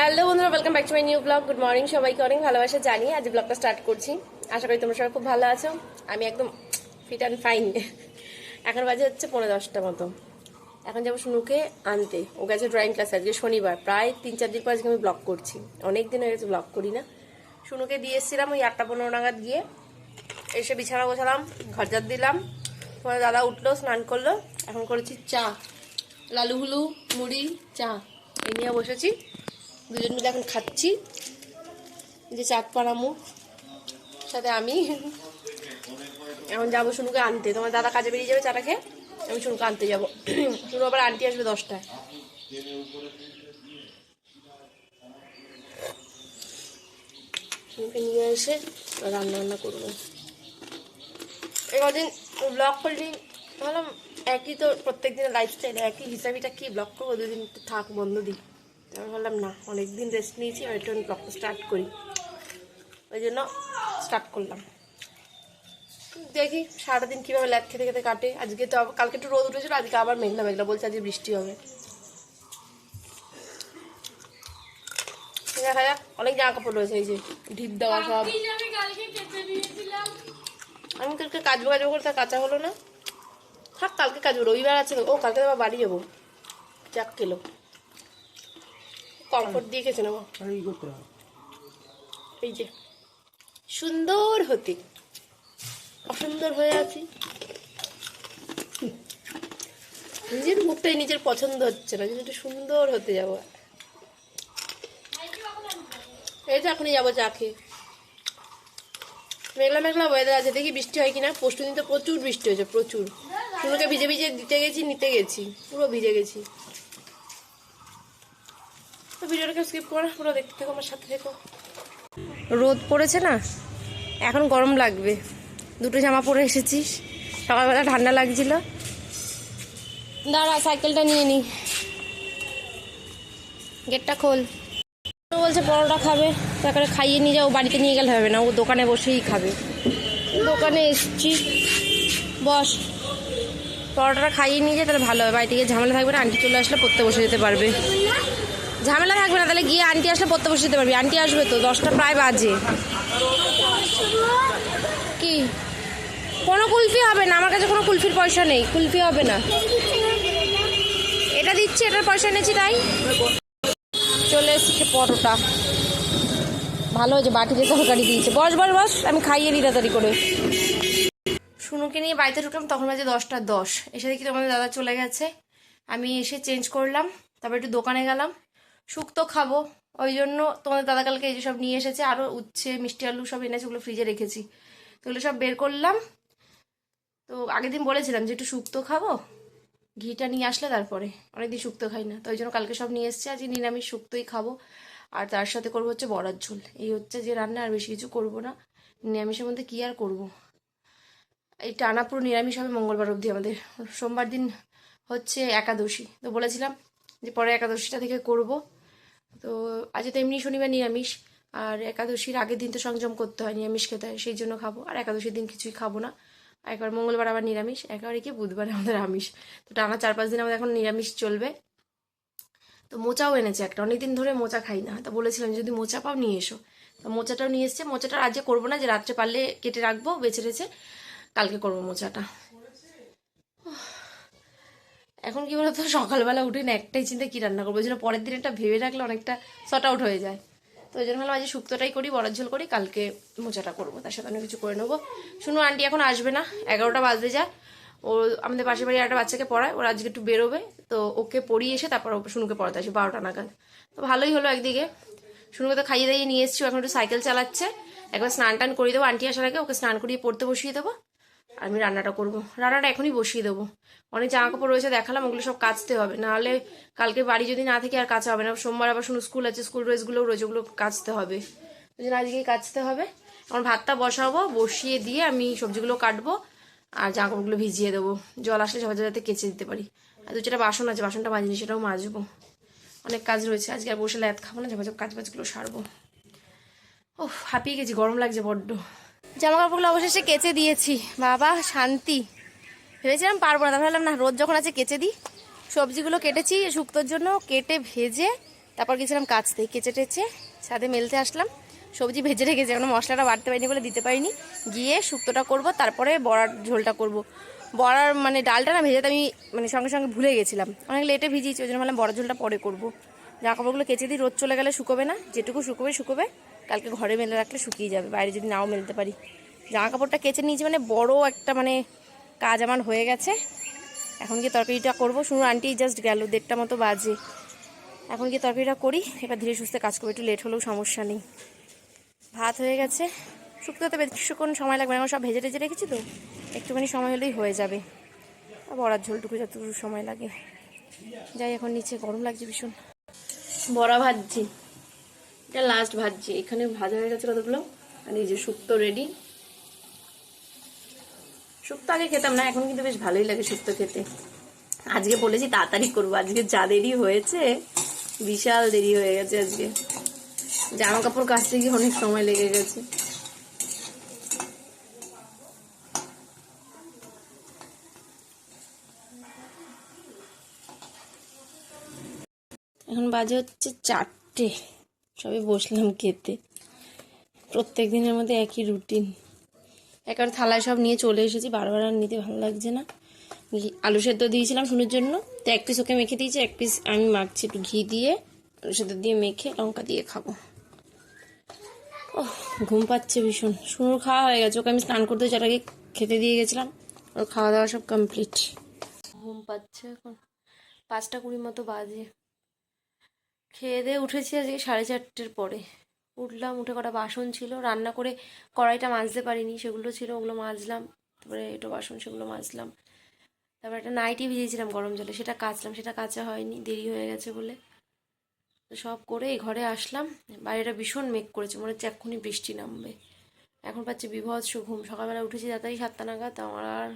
Hello বন্ধুরা welcome back to my new blog good morning সবাইকে অনেক ভালোবাসা জানিয়ে আজ ব্লগটা স্টার্ট করছি। আশা করি তোমরা সবাই খুব ভালো আছো। আমি একদম ফিট অ্যান্ড ফাইন এখন বাজে হচ্ছে পনেরো দশটা মতো। এখন যাব শুনুকে আনতে। ও গেছে ড্রয়িং ক্লাস আজকে শনিবার। প্রায় তিন, চার দিন পর আজকে আমি ব্লগ করছি। অনেক দিন হয়ে গেছে ব্লগ করি না। শুনুকে দিয়ে এসেছিলাম ওই আটটা পনেরো নাগাদ গিয়ে। এসে বিছানা গোছালাম ঘর ঝাড় দিলাম। তোমার দাদা উঠল, স্নান করল। এখন করেছি চা। লালু হুলু মুড়ি, চা। এই নিয়ে বসেছি। দুজন মিলে এখন খাচ্ছি। যে চাঁদ পাড়ামু সাথে আমি। এখন যাব শুনুকে আনতে। তোমার দাদা কাজে বেরিয়ে যাবে চাটা খেয়ে। আমি শুনুকে আনতে যাব। শুনু আবার আন্টি আসবে দশটায়। শুনুকে নিয়ে এসে রান্না বান্না করব। এই কদিন ব্লগ করলি ভাবলাম একই তো প্রত্যেক দিনের লাইফস্টাইল একই হিসাবিটা কি ব্লগ করব? দুদিন থাক, বন্ধ দিই আমি ভাবলাম না অনেক দিন রেস্ট নিয়েছি আর একটু ব্লগটা স্টার্ট করি। ওই জন্য স্টার্ট করলাম। দেখি সারাদিন কীভাবে ল্যাদ খেতে খেতে কাটে। আজকে তো কালকে একটু রোদ উঠেছিল আজকে আবার মেঘলা মেঘলা বলছে আজকে বৃষ্টি হবে। দেখা যাক অনেক জামা কাপড় রয়েছে এই যে ঢিপ দেওয়া সব। আমি কালকে কাজবো কাজবো করে তা কাঁচা হলো না। থাক কালকে কাজবো রবিবার আছে ও কালকে তো আবার বাড়ি যাব। চাক কিলো কমফোর্ট দিয়ে খেয়েছে নেব। এই যে সুন্দর হতে। অসুন্দর হয়ে আছি। নিজের মুখটাই নিজের পছন্দ হচ্ছে না একটু সুন্দর হতে যাব। এই তো এখনই যাব চা খেয়ে। মেঘলা মেঘলা ওয়েদার আছে দেখি বৃষ্টি হয় কিনা। পরশু দিন তো প্রচুর বৃষ্টি হয়েছে প্রচুর। শুনুকে ভিজে ভিজে দিতে গেছি নিতে গেছি পুরো ভিজে গেছি। ভিডিওটাকে পুরো আমার সাথে রোদ পড়েছে না? এখন গরম লাগবে। দুটো জামা পরে এসেছিস সকালবেলা ঠান্ডা লাগছিল। দাঁড়া সাইকেলটা নিয়ে নি। গেটটা খোল। বলছে পরোটা খাবে। তারপরে খাইয়ে নিয়ে যাও, বাড়িতে নিয়ে গেলে হবে না। ও দোকানে বসেই খাবে। দোকানে এসছি। বস। পরোটাটা খাইয়ে নিয়ে যায় তাহলে ভালো হবে বাড়ি থেকে ঝামেলা থাকবে না, আন্টি চলে আসলে পড়তে বসে যেতে পারবে। ঝামেলা থাকবে না, তাহলে গিয়ে আন্টি আসলে পড়তে বসে যেতে পারবি। আন্টি আসবে তো, দশটা প্রায় বাজে। কি? কোনো কুলফি হবে না, আমার কাছে কোনো কুলফির পয়সা নেই, কুলফি হবে না। এটা দিচ্ছি, এটার পয়সা এনেছি, তাই। চলে এসেছে পরোটা। ভালো হয়েছে বাটিতে তরকারি দিয়েছে। বস বস বস, আমি খাইয়ে দিই তাড়াতাড়ি করে। শুনুকে নিয়ে বাড়িতে ঢুকলাম, তখন বাজে দশটা দশ। এসে দেখি তোমাদের দাদা চলে গেছে। আমি এসে চেঞ্জ করলাম, তারপর একটু দোকানে গেলাম। শুক্তো খাব। ওই জন্য তোমাদের দাদা কালকে এই যে সব নিয়ে এসেছে আরও উচ্ছে, মিষ্টি আলু সব এনেছে, ওগুলো ফ্রিজে রেখেছি। তো সব বের করলাম। তো আগের দিন বলেছিলাম যে একটু শুক্তো খাব, ঘিটা নিয়ে আসলে তারপরে। অনেকদিন শুক্তো খাই না। তো ওই জন্য কালকে সব নিয়ে এসছে, আজকে নিরামিষ শুক্তোই খাব। আর তার সাথে করব হচ্ছে বড়ার ঝোল। এই হচ্ছে যে রান্না, আর বেশি কিছু করব না। নিরামিষের মধ্যে কী আর করব? এই টানা পুরো নিরামিষ হবে মঙ্গলবার অবধি আমাদের। সোমবার দিন হচ্ছে একাদশী। তো বলেছিলাম যে পরে একাদশীটা থেকে করব। তো আজ তো এমনি শনিবার নিরামিষ, আর একাদশীর আগের দিন তো সংযম করতে হয় নিরামিষ খেতে হয় সেই জন্য খাব। আর একাদশীর দিন কিছুই খাব না। একবার মঙ্গলবার আবার নিরামিষ, একেবারে কি বুধবারে আমাদের আমিষ। তো টানা চার পাঁচ দিন আমাদের এখন নিরামিষ চলবে। তো মোচাও এনেছে একটা, অনেকদিন ধরে মোচা খাই না। তো বলেছিলাম যদি মোচা পাও নিয়ে এসো। তো মোচাটাও নিয়ে এসছে, মোচাটা আজকে করব না, যে রাত্রে পারলে কেটে রাখব, বেছে রেছে, কালকে করব মোচাটা। এখন কি বলতো, সকালবেলা উঠে না একটাই চিন্তা কি রান্না করব? ওই জন্য পরের দিন একটা ভেবে রাখলে অনেকটা শর্ট আউট হয়ে যায়। তো ওই জন্য ভাবলাম আজ শুক্তোটাই করি, বড়ার ঝোল করি, কালকে মোচাটা করব। তার সাথে অনেক কিছু করে নেব। শুনো, আন্টি এখন আসবে না, এগারোটা বাজতে যায়। ও আমাদের পাশের বাড়ি একটা বাচ্চাকে পড়ায়, ওরা আজকে একটু বেরোবে, তো ওকে পড়িয়ে এসে তারপর শুনুকে পড়াতে আসবে, বারোটা নাগাদ। তো ভালোই হলো একদিকে। শুনুকে তো খাইয়ে দাইয়ে নিয়ে এসছি এখন একটু সাইকেল চালাচ্ছে। একবার স্নান টান করিয়ে দেবো, আন্টি আসার আগে ওকে স্নান করিয়ে পড়তে বসিয়ে দেবো। আমি রান্নাটা করব। রান্নাটা এখনই বসিয়ে দেবো। অনেক জামা কাপড় রয়েছে, দেখালাম, ওগুলো সব কাচতে হবে। নাহলে কালকে বাড়ি যদি না থেকে আর কাচা হবে না। সোমবার আবার শুনো স্কুল আছে, স্কুল ড্রেসগুলোও রয়েছে, ওগুলো কাচতে হবে। ওই জন্য আজকেই কাচতে হবে। এখন ভাতটা বসাবো, বসিয়ে দিয়ে আমি সবজিগুলো কাটবো আর জামা কাপড়গুলো ভিজিয়ে দেবো। জল আসলে সবাই যাতে কেচে দিতে পারি। আর দু চারটা বাসন আছে, বাসনটা মাজিনি সেটাও মাজবো। অনেক কাজ রয়েছে, আজকে আর বসে ল্যাদ খাব না ঝাপাঝাপ কাজ বাজগুলো সারবো। ও হাঁপিয়ে গেছি, গরম লাগছে বড্ড। জামা কাপড়গুলো অবশেষে কেচে দিয়েছি। বাবা, শান্তি। ভেবেছিলাম পারব না ভাবলাম, না রোদ যখন আছে কেচে দিই। সবজিগুলো কেটেছি, শুক্তোর জন্য কেটে ভেজে, তারপর গেছিলাম কাচতে। কেচে টেচে সাথে মেলতে আসলাম। সবজি ভেজে রেখেছি, এখনও মশলাটা বাড়তে পারিনি বলে দিতে পারিনি। গিয়ে শুক্তোটা করব, তারপরে বড়ার ঝোলটা করব। বড়ার মানে ডালটা না ভেজাতে আমি মানে সঙ্গে সঙ্গে ভুলে গেছিলাম। অনেক লেটে ভিজিয়েছি, ওই জন্য ভাবলাম বড়ার ঝোলটা পরে করব। জামা কাপড়গুলো কেচে দিই রোদ চলে গেলে শুকোবে না, যেটুকু শুকোবে শুকোবে। কালকে ঘরে মেলে রাখলে শুকিয়ে যাবে, বাইরে যদি নাও মেলতে পারি। জামা কাপড়টা কেচে নিয়েছি মানে বড় একটা মানে কাজ আমার হয়ে গেছে। এখন গিয়ে তরকারিটা করব। শুনুন, আন্টি জাস্ট গেল, দেড়টা মতো বাজে। এখন গিয়ে তরকারিটা করি, এবার ধীরে সুস্থে কাজ করব, একটু লেট হলেও সমস্যা নেই। ভাত হয়ে গেছে। শুক্তোতে বেশিক্ষণ সময় লাগবে এখন সব ভেজে টেজে রেখেছি তো। একটুখানি সময় হলেই হয়ে যাবে। বড়ার ঝোলটুকু যতটুকু সময় লাগে। যাই, এখন নিচে গরম লাগছে ভীষণ। বড়া ভাজছি। এটা লাস্ট ভাজছি। এখানে ভাজা হয়ে গেছে কতগুলো? আর এই যে শুক্তো রেডি শুক্তো আগে খেতাম না, এখন কিন্তু বেশ ভালোই লাগে শুক্তো খেতে। আজকে বলেছি তাড়াতাড়ি করব। আজকে যা দেরি হয়েছে, বিশাল দেরি হয়ে গেছে আজকে। জামা কাপড় কাচতে গিয়ে অনেক সময় লেগে গেছে। এখন বাজে হচ্ছে চারটে। সবে বসলাম খেতে। প্রত্যেক দিনের মধ্যে একই রুটিন একবার থালায় সব নিয়ে চলে এসেছি, বারবার আর নিতে ভালো লাগছে না। আলু সেদ্ধ দিয়েছিলাম শুনুর জন্য। তো এক পিস ওকে মেখে দিয়েছি, এক পিস আমি মাখছি একটু ঘি দিয়ে, আলু সেদ্ধ দিয়ে মেখে লঙ্কা দিয়ে খাব। ও ঘুম পাচ্ছে ভীষণ। শুনুর খাওয়া হয়ে গেছে, ওকে আমি স্নান করতে যার আগে খেতে দিয়ে গেছিলাম। ওর খাওয়া দাওয়া সব কমপ্লিট ঘুম পাচ্ছে এখন। পাঁচটা কুড়ি মতো বাজে। খেয়ে দিয়ে উঠেছি আজকে সাড়ে চারটের পরে। উঠলাম, উঠে কটা বাসন ছিল। রান্না করে কড়াইটা মাজতে পারিনি, সেগুলো ছিল, ওগুলো মাজলাম। তারপরে এটা বাসন, সেগুলো মাজলাম। তারপরে একটা নাইটি ভিজিয়েছিলাম গরম জলে, সেটা কাচলাম, সেটা কাচা হয়নি, দেরি হয়ে গেছে বলে। সব করে এই ঘরে আসলাম। বাইরেটা ভীষণ মেঘ করেছে, মনে হচ্ছে এক্ষুনি বৃষ্টি নামবে। এখন পাচ্ছি বিভৎস ঘুম। সকালবেলা উঠেছি তাড়াতাড়ি সাতটা নাগাদ, আমার আর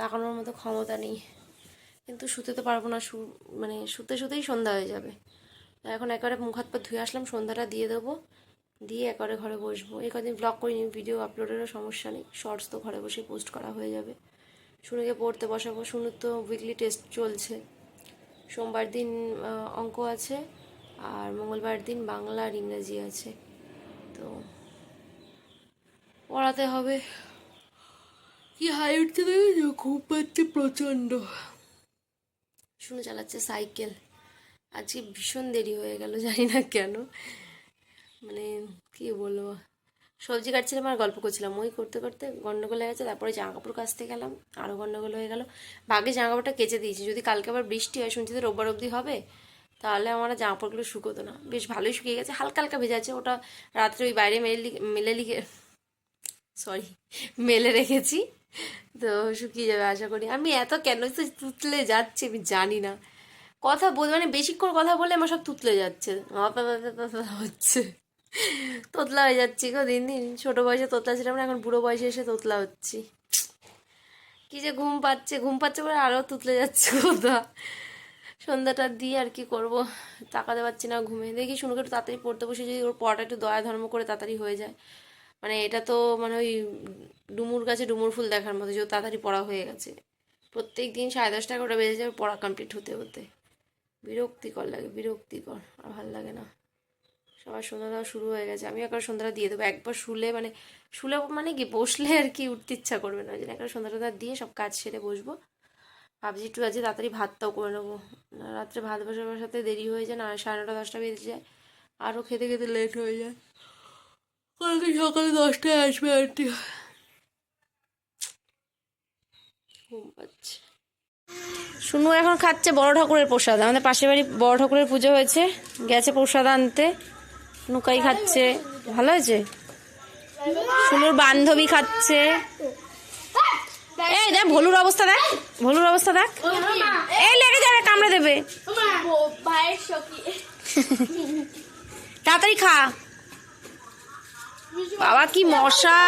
তাকানোর মতো ক্ষমতা নেই। কিন্তু শুতে তো পারব না মানে শুতে শুতেই সন্ধ্যা হয়ে যাবে। এখন একেবারে মুখ হাত পা ধুয়ে আসলাম, সন্ধ্যাটা দিয়ে দেবো। দিয়ে একেবারে ঘরে বসবো। এই কদিন ব্লগ করিনি ভিডিও আপলোডেরও সমস্যা নেই। শর্টস তো ঘরে বসে পোস্ট করা হয়ে যাবে। শুনুকে পড়তে বসাবো। শুনুর তো উইকলি টেস্ট চলছে। সোমবার দিন অঙ্ক আছে, আর মঙ্গলবার দিন বাংলা আর ইংরেজি আছে। তো পড়াতে হবে। কি হাই উঠতে খুব পাচ্ছে প্রচণ্ড। শুনে চালাচ্ছে সাইকেল। আজকে ভীষণ দেরি হয়ে গেল, জানি না কেন। মানে কি বলব? সবজি কাটছিলাম আর গল্প করছিলাম। ওই করতে করতে গন্ডগোল হয়ে গেছে, তারপরে জামা কাপড় কাচতে গেলাম আরও গন্ডগোল হয়ে গেল। ভাগে জামা কাপড়টা কেচে দিয়েছি। যদি কালকে আবার বৃষ্টি হয়, শুনছি তো রোববার অবধি হবে, তাহলে আমার জামা কাপড়গুলো শুকোতো না। বেশ ভালোই শুকিয়ে গেছে, হালকা হালকা ভেজা আছে, ওটা রাত্রে ওই বাইরে মেলে মেলে লিখে সরি মেলে রেখেছি। তো শুকিয়ে যাবে, আশা করি। আমি এত কেন? তো তুতলে যাচ্ছি, আমি জানি না। কথা বল মানে বেশিক্ষণ কথা বলে আমার সব তুতলে যাচ্ছে। হচ্ছে। তোতলা হয়ে যাচ্ছি গো দিন দিন। ছোটো বয়সে তোতলা ছিলাম না, এখন বুড়ো বয়সে এসে তোতলা হচ্ছি। কি যে ঘুম পাচ্ছে ঘুম পাচ্ছে বলে আরও তুতলে যাচ্ছে কথা সন্ধ্যাটা দিয়ে আর কি করব? তাকাতে পারছি না ঘুমে। দেখি শুনুকে একটু তাড়াতাড়ি পড়তে বসে যদি ওর পড়াটা একটু দয়া ধর্ম করে তাড়াতাড়ি হয়ে যায়। মানে এটা তো মানে ওই ডুমুর গাছে ডুমুর ফুল দেখার মতো, যে তাড়াতাড়ি পড়া হয়ে গেছে। প্রত্যেক দিন সাড়ে দশটা এগারোটা বেজে যাবে পড়া কমপ্লিট হতে হতে। বিরক্তিকর লাগে, বিরক্তিকর, আর ভালো লাগে না। সবার সন্ধ্যা দেওয়া শুরু হয়ে গেছে। আমি একবার সন্ধ্যাটা দিয়ে দেবো। একবার শুলে মানে শুলে মানে কি, বসলে আর কি উঠতে ইচ্ছা করবে না। ওই জন্য একবার সন্ধ্যাটা দিয়ে সব কাজ সেরে বসবো। ভাবছি একটু আজকে তাড়াতাড়ি ভাতটাও করে নেব। রাত্রে ভাত বসাবার সাথে দেরি হয়ে যায়, না, সাড়ে নটা দশটা বেজে যায়। আরও খেতে খেতে লেট হয়ে যায়। কালকে সকালে দশটায় আসবে আন্টি শুনু এখন খাচ্ছে বড় ঠাকুরের প্রসাদ। আমাদের পাশের বাড়ি বড় ঠাকুরের পুজো হয়েছে। গেছে প্রসাদ আনতে। নুকাই খাচ্ছে? ভালো হয়েছে? শুনুর বান্ধবী খাচ্ছে। এই দেখ ভলুর অবস্থা দেখ। ভলুর অবস্থা দেখ। এই লেগে যাবে কামড়ে দেবে। তাড়াতাড়ি খা। বাবা কি মশা।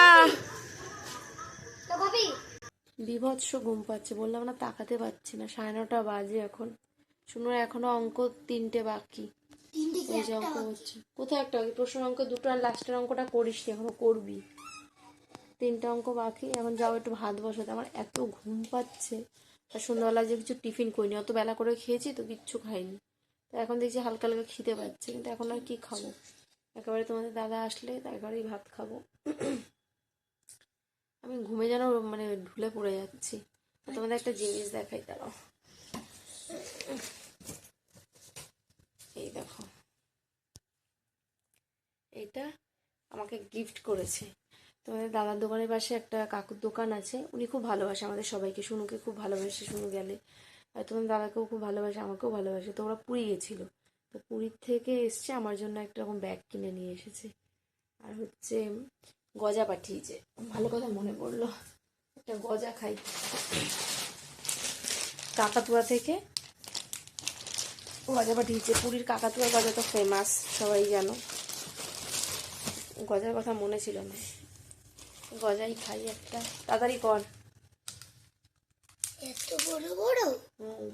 বিভৎস ঘুম পাচ্ছে বললাম না তাকাতে পারছি না সাড়ে নটা বাজে এখন। শুনো এখনও অঙ্ক তিনটে বাকি। এই যে অঙ্ক হচ্ছে। কোথায় একটা প্রশ্ন অঙ্ক দুটো আর লাস্টের অঙ্কটা করিস এখনও করবি। তিনটে অঙ্ক বাকি এখন যাও একটু ভাত বসাতে। আমার এত ঘুম পাচ্ছে। আর সন্ধ্যাবেলা যে কিছু টিফিন করিনি অত বেলা করে খেয়েছি তো কিচ্ছু খাইনি। তো এখন দেখছি হালকা হালকা খিদে পাচ্ছে কিন্তু এখন আর কি খাব? একেবারে তোমাদের দাদা আসলে তারপরেই ভাত খাব। আমি ঘুমে যেন মানে ঢুলে পড়ে যাচ্ছি। তোমাদের একটা জিনিস দেখাই, দাঁড়াও। এই দেখো। এটা আমাকে গিফট করেছে। তোমাদের দাদার দোকানের পাশে একটা কাকুর দোকান আছে। উনি খুব ভালোবাসে আমাদের সবাইকে। শুনুকে খুব ভালোবাসে শুনু গেলে। আর তোমার দাদাকেও খুব ভালোবাসে, আমাকেও ভালোবাসে। তো ওরা পুরী গেছিল। তো পুরীর থেকে এসছে আমার জন্য একটা রকম ব্যাগ কিনে নিয়ে এসেছে। আর হচ্ছে গজা পাঠিয়েছে। ভালো কথা মনে পড়ল। একটা গজা খাই। কাকাতুয়া থেকে গজা পাঠিয়েছে। পুরীর কাকাতুয়া গজা তো ফেমাস সবাই জানো। গজার কথা মনে ছিল না। গজাই খাই একটা। তাড়াতাড়ি কর। এত বড় বড়? হুম,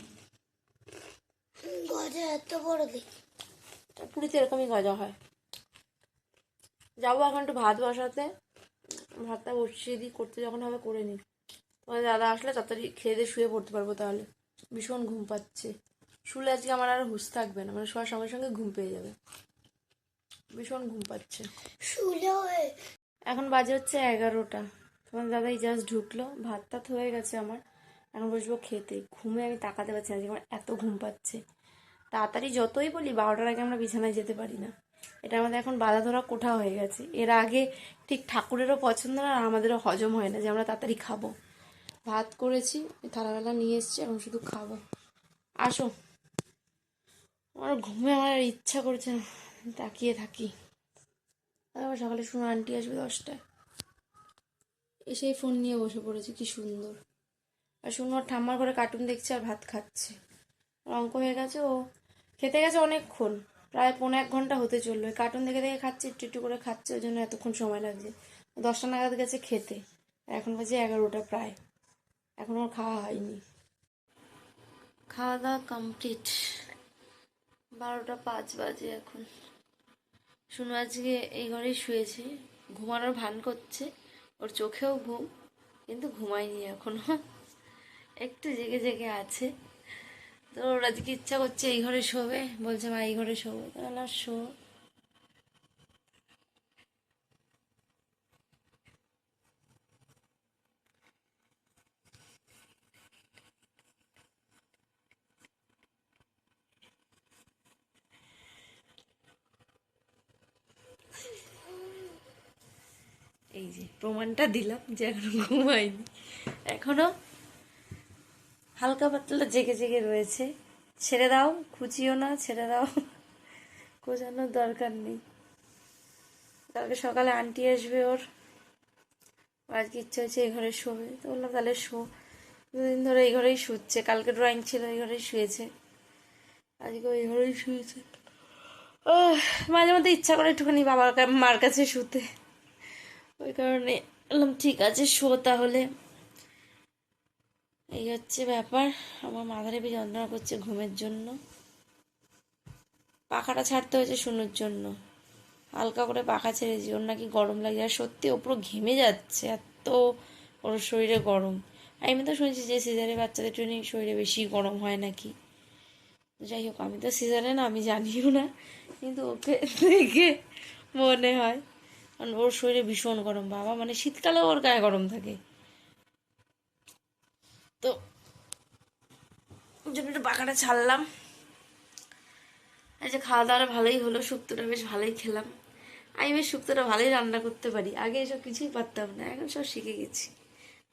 এত বড় দেখি পুরীতে এরকমই গজা হয়। যাব এখন একটু ভাত বসাতে। ভাতটা বসিয়ে দিই করতে যখন হবে করে নিই। তোমার দাদা আসলে তাড়াতাড়ি খেয়ে দিয়ে শুয়ে পড়তে পারব তাহলে। ভীষণ ঘুম পাচ্ছে। শুলে আজকে আমার আর হুঁশ থাকবে না মানে শোয়ার সঙ্গে সঙ্গে ঘুম পেয়ে যাবে। ভীষণ ঘুম পাচ্ছে। শুলে এখন বাজে হচ্ছে এগারোটা। তোমার দাদাই জাস্ট ঢুকলো। ভাত টাত হয়ে গেছে আমার। এখন বসবো খেতে। ঘুমে আমি তাকাতে পারছি না যে আমার এত ঘুম পাচ্ছে। তাড়াতাড়ি যতই বলি, বারোটার আগে আমরা বিছানায় যেতে পারি না। এটা আমাদের এখন বাধা ধরা কোঠা হয়ে গেছে। এর আগে ঠিক ঠাকুরেরও পছন্দ না, আর আমাদেরও হজম হয় না যে আমরা তাড়াতাড়ি খাব। ভাত করেছি, থালাবেলা নিয়ে এসছি, এখন শুধু খাব। আসো। আমার ঘুমে আমার আর ইচ্ছা করছে না। তাকিয়ে থাকি। আবার সকালে শুনো, আন্টি আসবে দশটায়। এসেই ফোন নিয়ে বসে পড়েছে, কি সুন্দর। আর শুনো, ঠাম্মার ঘরে কার্টুন দেখছে আর ভাত খাচ্ছে। অঙ্ক হয়ে গেছে, ও খেতে গেছে অনেকক্ষণ। প্রায় পনেরো এক ঘণ্টা হতে চলল। কার্টুন দেখে দেখে খাচ্ছে, একটু একটু করে খাচ্ছে, ওই জন্য এতক্ষণ সময় লাগছে। দশটা নাগাদ গেছে খেতে। এখন বাজে এগারোটা প্রায়। এখন ওর খাওয়া হয়নি। খাওয়া দাওয়া কমপ্লিট বারোটা পাঁচ বাজে এখন। শুনো আজকে এই ঘরেই শুয়েছে। ঘুমানোর ভান করছে। ওর চোখেও ঘুম, কিন্তু ঘুমায়নি এখনও। একটু জেগে জেগে আছে। তো ওর আজকে ইচ্ছা করছে এই ঘরে শোবে। বলছে, মা, এই ঘরে শোবো। তাহলে আর শো। এই যে প্রমাণটা দিলাম যে এখনও ঘুমায়নি। এখনও হালকা পাতলা জেগে জেগে রয়েছে। ছেড়ে দাও খুঁচিও না ছেড়ে দাও। খোঁজানোর দরকার নেই। কালকে সকালে আন্টি আসবে ওর। আজকে ইচ্ছা হয়েছে এই ঘরে শোবে। তো বললাম তাহলে শো। দুদিন ধরে এই ঘরেই শুচ্ছে। কালকে ড্রয়িং ছিল এই ঘরেই শুয়েছে। আজকে ওই ঘরেই শুয়েছে। ওহ, মাঝে মধ্যে ইচ্ছা করে একটুখানি বাবার মার কাছে শুতে। ওই কারণে বললাম ঠিক আছে শো তাহলে। এই হচ্ছে ব্যাপার। আমার মাথা রেপে যন্ত্রণা করছে ঘুমের জন্য। পাখাটা ছাড়তে হয়েছে শুনোর জন্য। হালকা করে পাখা ছেড়েছি ওর নাকি গরম লাগে আর সত্যি ও পুরো ঘেমে যাচ্ছে। এত ওর শরীরে গরম। আমি তো শুনেছি যে সিজারে বাচ্চাদের ট্রেনিং শরীরে বেশি গরম হয় নাকি। যাই হোক, আমি তো সিজারে না, আমি জানিও না। কিন্তু ওকে দেখে মনে হয়। কারণ ওর শরীরে ভীষণ গরম। বাবা মানে শীতকালেও ওর গায়ে গরম থাকে। তো জন্য একটু পাখাটা ছাড়লাম। এই যে খাওয়া দাওয়াটা ভালোই হলো, শুক্তোটা বেশ ভালোই খেলাম। আমি বেশ শুক্তোটা ভালোই রান্না করতে পারি। আগে এসব কিছুই পারতাম না, এখন সব শিখে গেছি।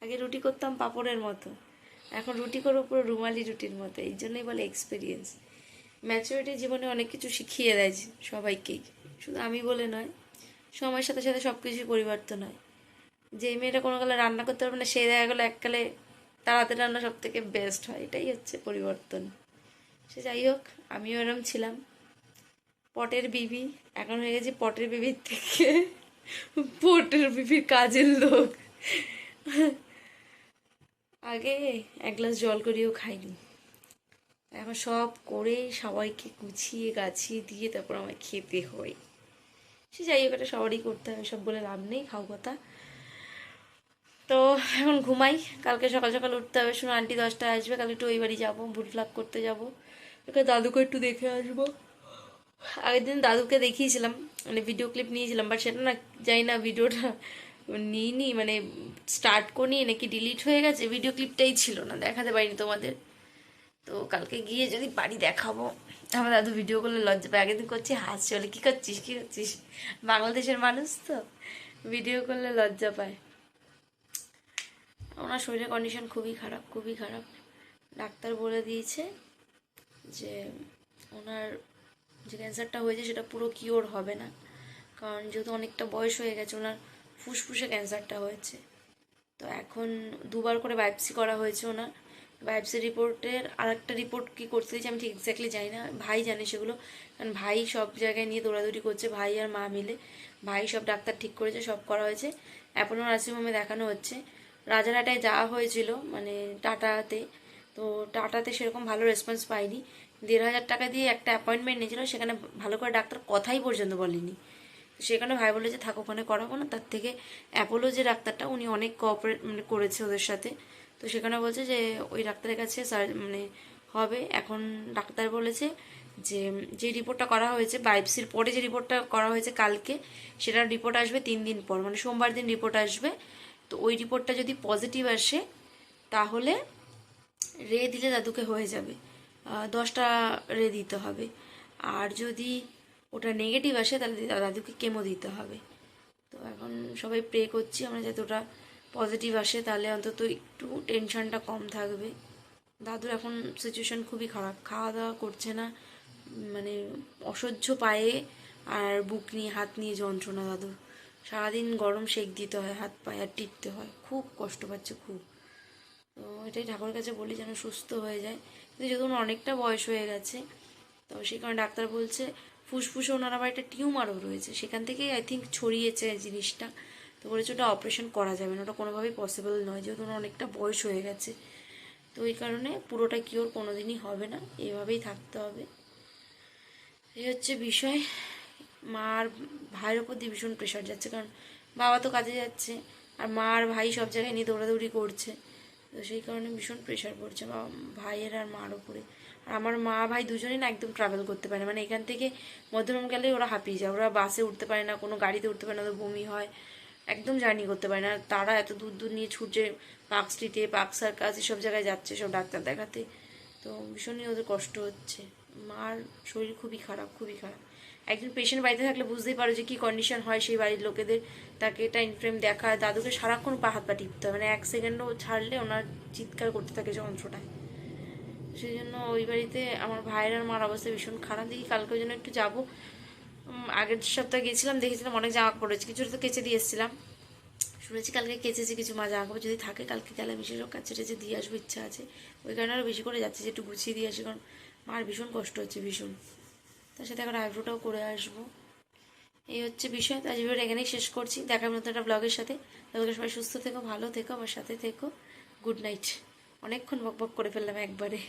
আগে রুটি করতাম পাপড়ের মতো। এখন রুটি করব পুরো রুমালি রুটির মতো। এই জন্যই বলে এক্সপিরিয়েন্স ম্যাচুরিটি জীবনে অনেক কিছু শিখিয়ে দেয় সবাইকেই। শুধু আমি বলে নয়, সময়ের সাথে সাথে সব কিছুই পরিবর্তন হয়। যে মেয়েটা কোনো কালে রান্না করতে পারবে না, সেই দেখা গেলো এককালে তার রান্না সব থেকে বেস্ট হয়, এটাই হচ্ছে পরিবর্তন। সে যাই হোক, আমিও এরম ছিলাম। পটের বিবি, এখন হয়ে গেছে পটের বিবির থেকে পটের বিবির কাজের লোক। আগে এক গ্লাস জল করিও খাইনি। এখন সব করে সবাইকে গুছিয়ে গাছিয়ে দিয়ে তারপর আমায় খেতে হয়। সে যাই হোক, এটা সবারই করতে হবে, সব বলে লাভ নেই খাও কথা। তো এখন ঘুমাই। কালকে সকাল সকাল উঠতে হবে, শুনো, আন্টি দশটায় আসবে কালকে একটু ওই বাড়ি যাব বুট ফ্লাগ করতে যাব। ওকে দাদুকে একটু দেখে আসব। আগের দিন দাদুকে দেখিয়েছিলাম মানে ভিডিও ক্লিপ নিয়েছিলাম বাট সেটা না, জানি না ভিডিওটা নিইনি মানে স্টার্ট করিনি, নাকি ডিলিট হয়ে গেছে ভিডিও ক্লিপটাই ছিল না, দেখাতে পারিনি তোমাদের। তো কালকে গিয়ে যদি পারি দেখাবো, আমার দাদু ভিডিও করলে লজ্জা পায়। আগের দিন করছি, হাসছে বলে, কী করছিস কী করছিস? বাংলাদেশের মানুষ তো ভিডিও করলে লজ্জা পায়। ওনার শরীরের কন্ডিশন খুবই খারাপ খুবই খারাপ। ডাক্তার বলে দিয়েছে যে ওনার যে ক্যান্সারটা হয়েছে সেটা পুরো কিওর হবে না। কারণ যেহেতু অনেকটা বয়স হয়ে গেছে, ওনার ফুসফুসে ক্যান্সারটা হয়েছে। তো এখন দুবার করে বায়োপসি করা হয়েছে ওনার। বায়োপসি রিপোর্টের আর একটা রিপোর্ট কী করতে দিয়েছে আমি ঠিক এক্স্যাক্টলি জানি না। ভাই জানে সেগুলো। কারণ ভাই সব জায়গায় নিয়ে দৌড়াদৌড়ি করছে, ভাই আর মা মিলে। ভাই সব ডাক্তার ঠিক করেছে, সব করা হয়েছে। অ্যাপোলো নার্সিংহোমে দেখানো হচ্ছে। রাজারহাটায় যাওয়া হয়েছিল মানে টাটাতে। তো টাটাতে সেরকম ভালো রেসপন্স পাইনি। দেড় হাজার টাকা দিয়ে একটা অ্যাপয়েন্টমেন্ট নিয়েছিল, সেখানে ভালো করে ডাক্তার কথাই পর্যন্ত বলেনি। সেখানে ভাই বলে যে, থাক, ওখানে করাবো না। তার থেকে অ্যাপোলো যে ডাক্তারটা, উনি অনেক কোঅপারেট মানে করেছে ওদের সাথে। তো সেখানে বলছে যে, ওই ডাক্তারের কাছে সার মানে হবে। এখন ডাক্তার বলেছে যে যে রিপোর্টটা করা হয়েছে বায়োপসির পরে যে রিপোর্টটা করা হয়েছে কালকে, সেটার রিপোর্ট আসবে তিন দিন পর। মানে সোমবার দিন রিপোর্ট আসবে। তো ওই রিপোর্টটা যদি পজিটিভ আসে, তাহলে রে দিলে দাদুকে হয়ে যাবে। দশটা রে দিতে হবে। আর যদি ওটা নেগেটিভ আসে, তাহলে দাদুকে কেমো দিতে হবে। তো এখন সবাই প্রে করছি, আমরা যাতে ওটা পজিটিভ আসে, তাহলে অন্তত একটু টেনশনটা কম থাকবে। দাদুর এখন সিচুয়েশন খুবই খারাপ। খাওয়া দাওয়া করছে না মানে অসহ্য পায়ে আর বুক নিয়ে, হাত নিয়ে যন্ত্রণা দাদুর। সারাদিন গরম সেক দিতে হয়, হাত পায়ে আর টিপতে হয়। খুব কষ্ট পাচ্ছে, খুব। তো এটাই ঠাকুরের কাছে বলি যেন সুস্থ হয়ে যায়। কিন্তু যেহেতু অনেকটা বয়স হয়ে গেছে, তো সেই কারণে ডাক্তার বলছে, ফুসফুসে ওনার আবার একটা টিউমারও রয়েছে। সেখান থেকেই আই থিঙ্ক ছড়িয়েছে জিনিসটা। তো বলেছে ওটা অপারেশন করা যাবে না, ওটা কোনোভাবেই পসিবল নয়, যেহেতু ওনার অনেকটা বয়স হয়ে গেছে। তো ওই কারণে পুরোটা কিওর কোনোদিনই হবে না, এভাবেই থাকতে হবে। এই হচ্ছে বিষয়। মার ভাইয়ের ওপর দিয়ে ভীষণ প্রেশার যাচ্ছে। কারণ বাবা তো কাজে যাচ্ছে, আর মা আর ভাই সব জায়গায় নিয়ে দৌড়াদৌড়ি করছে। তো সেই কারণে ভীষণ প্রেশার পড়ছে বাবা, ভাইয়ের আর মার ওপরে আর আমার মা ভাই দুজনেই না একদম ট্রাভেল করতে পারে মানে এখান থেকে মধ্যরম গেলে ওরা হাঁপিয়ে যায়। ওরা বাসে উঠতে পারে না, কোনো গাড়িতে উঠতে পারে না, ওদের বমি হয়। একদম জার্নি করতে পারে না। তারা এত দূর দূর নিয়ে ছুটছে পার্ক স্ট্রিটে পার্ক সার্কাস এসব জায়গায় যাচ্ছে সব ডাক্তার দেখাতে। তো ভীষণই ওদের কষ্ট হচ্ছে। মার শরীর খুবই খারাপ খুবই খারাপ। একজন পেশেন্ট বাড়িতে থাকলে বুঝতেই পারো যে কী কন্ডিশন হয় সেই বাড়ির লোকেদের। তাকে টাইম ফ্রেম দেখা দাদুকে সারাক্ষণ পা হাত পা টিপতে হয়। মানে এক সেকেন্ডও ছাড়লে ওনার চিৎকার করতে থাকে যন্ত্রটায়। সেই জন্য ওই বাড়িতে আমার ভাইয়ের আর মার অবস্থা ভীষণ খারাপ। দেখি কালকে জন্য একটু যাব। আগের সপ্তাহে গেছিলাম দেখেছিলাম অনেক জামা পড়েছে কিছুটা তো কেচে দিয়ে এসেছিলাম। শুনেছি কালকে কেচেছি কিছু মা জামা যদি থাকে কালকে গেলে বেশি সব কাছে টেচে দিয়ে আসব, ইচ্ছা আছে। ওই কারণে আরও বেশি করে যাচ্ছে যে একটু গুছিয়ে দিয়ে আসি। কারণ মার ভীষণ কষ্ট হচ্ছে, ভীষণ। তার সাথে এখন আইব্রোটাও করে আসব। এই হচ্ছে বিষয়, তো আজ ভিডিওটা এখানেই শেষ করছি। দেখার মতো একটা ব্লগের সাথে। তোমাদের সবাই সুস্থ থেকো, ভালো থেকো, আমার সাথে থেকো। গুড নাইট অনেকক্ষণ বক বক করে ফেললাম একবারে।